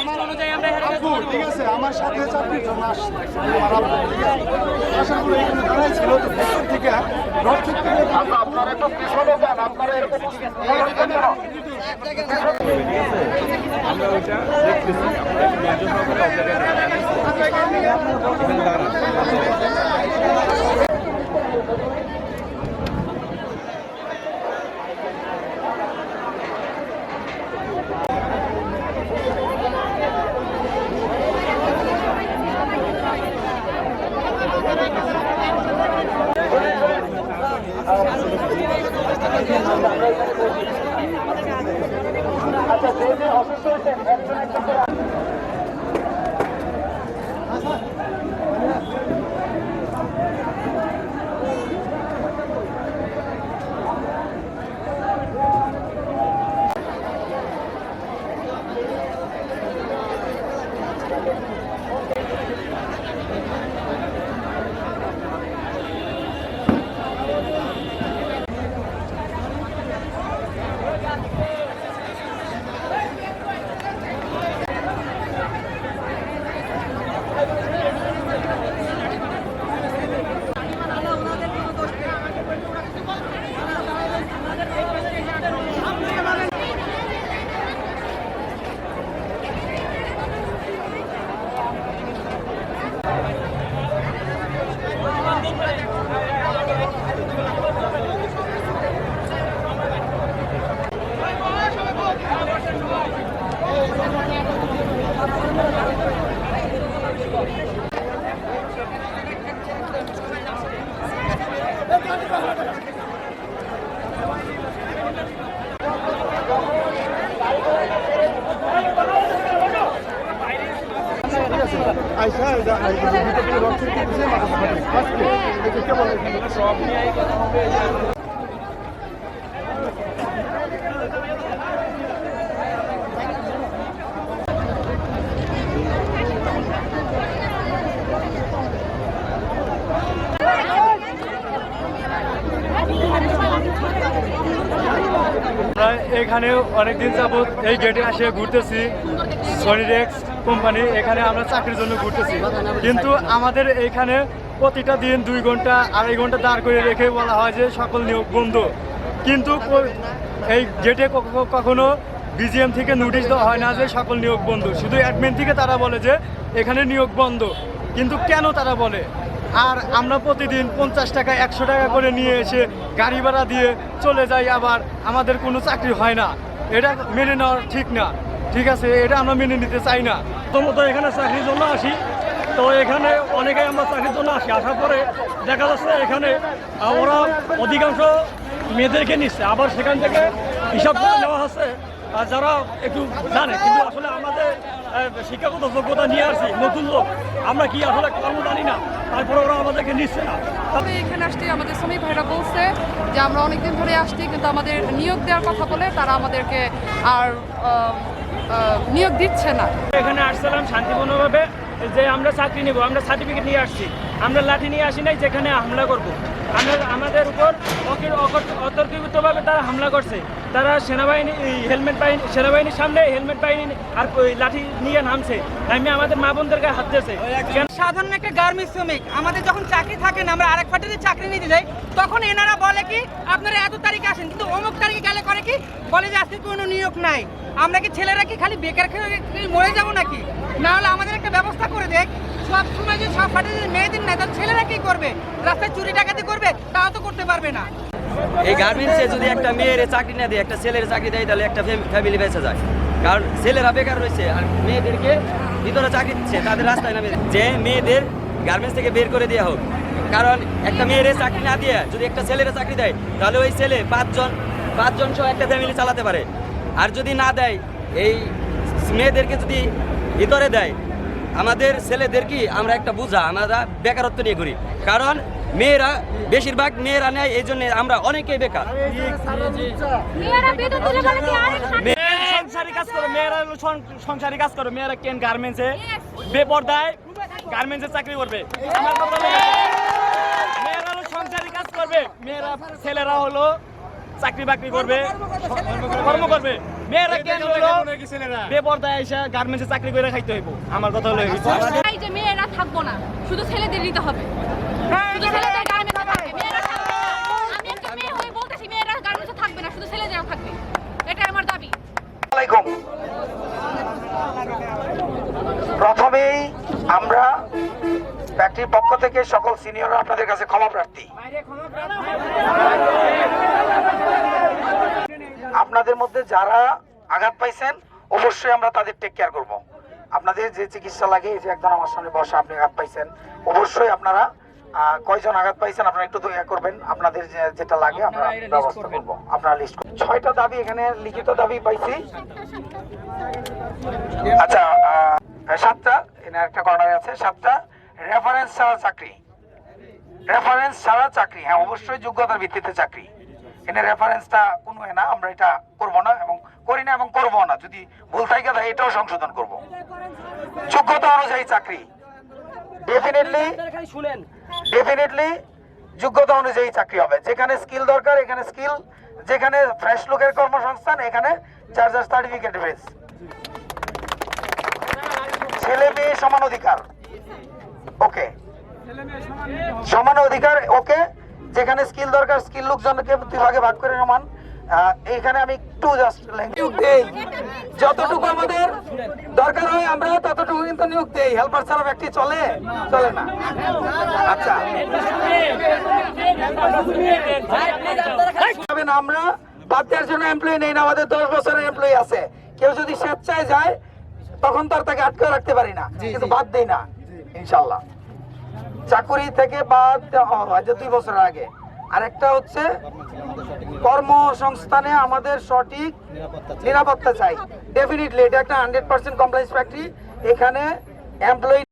আমার অনুযায়ী আমরা ঠিক আছে আমার সাথে চাকরির জন্য আপনারা একটু পিছনে যান আপনারা এরকম আমরা ওইটা দেখতেছি আমরা যে যে অসুস্থ হয়েছেন একজন একজন দাঁড়ান। আইসা ভিতর আজকে এটা কেবল সব নিয়ে কথা হবে। এখানে অনেকদিন যাবত এই গেটে আসে ঘুরতেছি। সনিডেক্স কোম্পানি এখানে আমরা চাকরির জন্য ঘুরতেছি। কিন্তু আমাদের এইখানে প্রতিটা দিন দুই ঘণ্টা, আড়াই ঘণ্টা দাঁড় করে রেখে বলা হয় যে সকল নিয়োগ বন্ধ। কিন্তু এই গেটে কখনো বিজিএম থেকে নোটিশ দেওয়া হয় না যে সকল নিয়োগ বন্ধ। শুধু অ্যাডমিন থেকে তারা বলে যে এখানে নিয়োগ বন্ধ। কিন্তু কেন তারা বলে? আর আমরা প্রতিদিন পঞ্চাশ টাকা, একশো টাকা করে নিয়ে এসে গাড়ি ভাড়া দিয়ে চলে যাই, আবার আমাদের কোনো চাকরি হয় না। এটা মেনে নেওয়া ঠিক না। ঠিক আছে, এটা আমরা মেনে নিতে চাই না। প্রথমত এখানে চাকরির জন্য আসি। তো এখানে অনেকেই আমরা চাকরির জন্য আসি। আসার পরে দেখা যাচ্ছে এখানে ওরা অধিকাংশ মেয়েদেরকে নিচ্ছে। আবার সেখান থেকে হিসাব করে নেওয়া হচ্ছে। যারা একটু জানে, কিন্তু আসলে আমাদের শিক্ষাগত যোগ্যতা নিয়ে আসি নতুন লোক। আমরা কি আসলে কর্ম জানি না? তারপরে ওরা আমাদেরকে নিচ্ছে না। তবে এখানে আসতে আমাদের শ্রমিক ভাইরা বলছে যে আমরা অনেকদিন ধরে আসছি কিন্তু আমাদের নিয়োগ দেওয়ার কথা বলে তারা আমাদেরকে আর নিয়োগ দিচ্ছে না। এখানে আসছিলাম শান্তিপূর্ণভাবে যে আমরা চাকরি নেব আমরা সার্টিফিকেট নিয়ে আসছি। আমরা লাঠি নিয়ে আসি নাই যেখানে হামলা করব। আমাদের উপর অতর্কিতভাবে তারা হামলা করছে। তারা সেনাবাহিনী হেলমেট বাহিনী সেনাবাহিনীর সামনে হেলমেট বাহিনী আর লাঠি নিয়ে নামছে। আমি আমাদের মা বোনদেরকে হাত দিয়েছে। সাধারণ একটা গার্মেন্টস শ্রমিক, আমাদের যখন চাকরি থাকে না, আমরা আরেক পার্টিতে চাকরি নিতে যাই, তখন এনারা বলে কি, আপনারা এত তারিখে আসেন। কিন্তু অমুক তারিখে গেলে করে কি, বলে যে, আজকে কোনো নিয়োগ নাই। আমরা কি ছেলেরা কি খালি বেকার খেয়ে মরে যাব নাকি? না হলে আমাদের একটা ব্যবস্থা করে দেখ সব সময় যে সব পার্টি মেয়েদের নাই তাহলে ছেলেরা কি করবে? রাস্তায় চুরি ডাকাতি করবে? তাও তো করতে পারবে না। এই গার্মেন্টসে যদি একটা মেয়ের চাকরি না দেয়, একটা ছেলের চাকরি দেয়, তাহলে একটা ফ্যামিলি বেঁচে যায়। কারণ ছেলেরা বেকার রয়েছে আর মেয়েদেরকে ভিতরে চাকরি দিচ্ছে, তাদের রাস্তায় নামে যে মেয়েদের গার্মেন্টস থেকে বের করে দেওয়া হোক। কারণ একটা মেয়ের চাকরি না দিয়ে, যদি একটা ছেলের চাকরি দেয়, তাহলে ওই ছেলে পাঁচজন পাঁচজন সহ একটা ফ্যামিলি চালাতে পারে। আর যদি না দেয়, এই মেয়েদেরকে যদি ভিতরে দেয় আমাদের ছেলেদের কি আমরা একটা বোঝা আমরা বেকারত্ব নিয়ে ঘুরি। কারণ মেয়েরা বেশিরভাগ মেয়েরা নেয় এই জন্য আমরা অনেকেই বেকার। সংসারী কাজ করে মেয়েরা সংসারী কাজ করে মেয়েরা কেন গার্মেন্টসে বেপর্দায় গার্মেন্টসে চাকরি করবে? মেয়েরা হলো সংসারী কাজ করবে মেয়েরা ছেলেরা হলো চাকরি বাকরি করবে কর্ম করবে। মেয়েরা কেন হলো বেপরদায় এসে গার্মেন্টসে চাকরি করে খাইতে হইব। আমার কথা হলো এই। যে মেয়েরা থাকব না শুধু ছেলেদের নিতে হবে। শুধু ছেলেদের গার্মেন্টসে থাকবে। মেয়েরা থাকবে না। আমি একটা মেয়ে হয়ে বলতেছি মেয়েরা গার্মেন্টসে থাকবে না শুধু ছেলেদেরও থাকবে। এটাই আমার দাবি। আলাইকুম। প্রথমেই আমরা ফ্যাক্টরির পক্ষ থেকে সকল সিনিয়ররা আপনাদের কাছে ক্ষমা প্রার্থী। আপনাদের মধ্যে যারা আঘাত পাইছেন অবশ্যই আমরা তাদের টেক কেয়ার করব। আপনাদের যে চিকিৎসা লাগে এই যে একজন আমার সামনে বসা আপনি আঘাত পাইছেন অবশ্যই আপনারা কয়জন আঘাত পাইছেন আপনারা একটু দয়া করবেন। আপনাদের যেটা লাগে আমরা ব্যবস্থা করব। আপনারা লিস্ট ছয়টা দাবি এখানে লিখিত দাবি পাইছি। আচ্ছা সাতটা এখানে একটা কর্নার আছে সাতটা রেফারেন্স ছাড়া চাকরি। রেফারেন্স ছাড়া চাকরি হ্যাঁ অবশ্যই যোগ্যতার ভিত্তিতে চাকরি। এখানে রেফারেন্সটা কোনো না, আমরা এটা করব না এবং করি না এবং করব না। যদি ভুল থাকে, তাহলে এটাও সংশোধন করব। যোগ্যতা অনুযায়ী চাকরি। ডেফিনেটলি শুনেন ডেফিনেটলি যোগ্যতা অনুযায়ী চাকরি হবে। যেখানে স্কিল দরকার, এখানে স্কিল যেখানে ফ্রেশ লোকের কর্মসংস্থান, এখানে চার্জার সার্টিফিকেট বেস ছেলে মেয়ে সমান অধিকার। ওকে সমান অধিকার ওকে যেখানে স্কিল দরকার স্কিল লোকজনকে দুই ভাগে ভাগ করে আহ, এখানে আমি একটু জাস্ট নিয়োগ দেই। যতটুকু আমাদের দরকার হয় আমরা ততটুকু কিন্তু নিয়োগ দেই। হেল্পার ছাড়া ব্যক্তি চলে? চলে না। আচ্ছা। আমরা বাদ দেওয়ার জন্য এমপ্লয়ি নেই না আমাদের দশ বছরের এমপ্লয়ি আছে। কেউ যদি স্বেচ্ছায় যায় তখন তো আর তাকে আটকে রাখতে পারি না। কিন্তু বাদ দেই না ইনশাল্লাহ চাকুরি থেকে বাদ দেওয়া হয়, যে দুই বছর আগে। আরেকটা হচ্ছে কর্মসংস্থানে আমাদের সঠিক নিরাপত্তা চাই। ডেফিনেটলি এটা একটা হান্ড্রেড পার্সেন্ট কমপ্লাইন্স ফ্যাক্টরি এখানে এমপ্লয়ি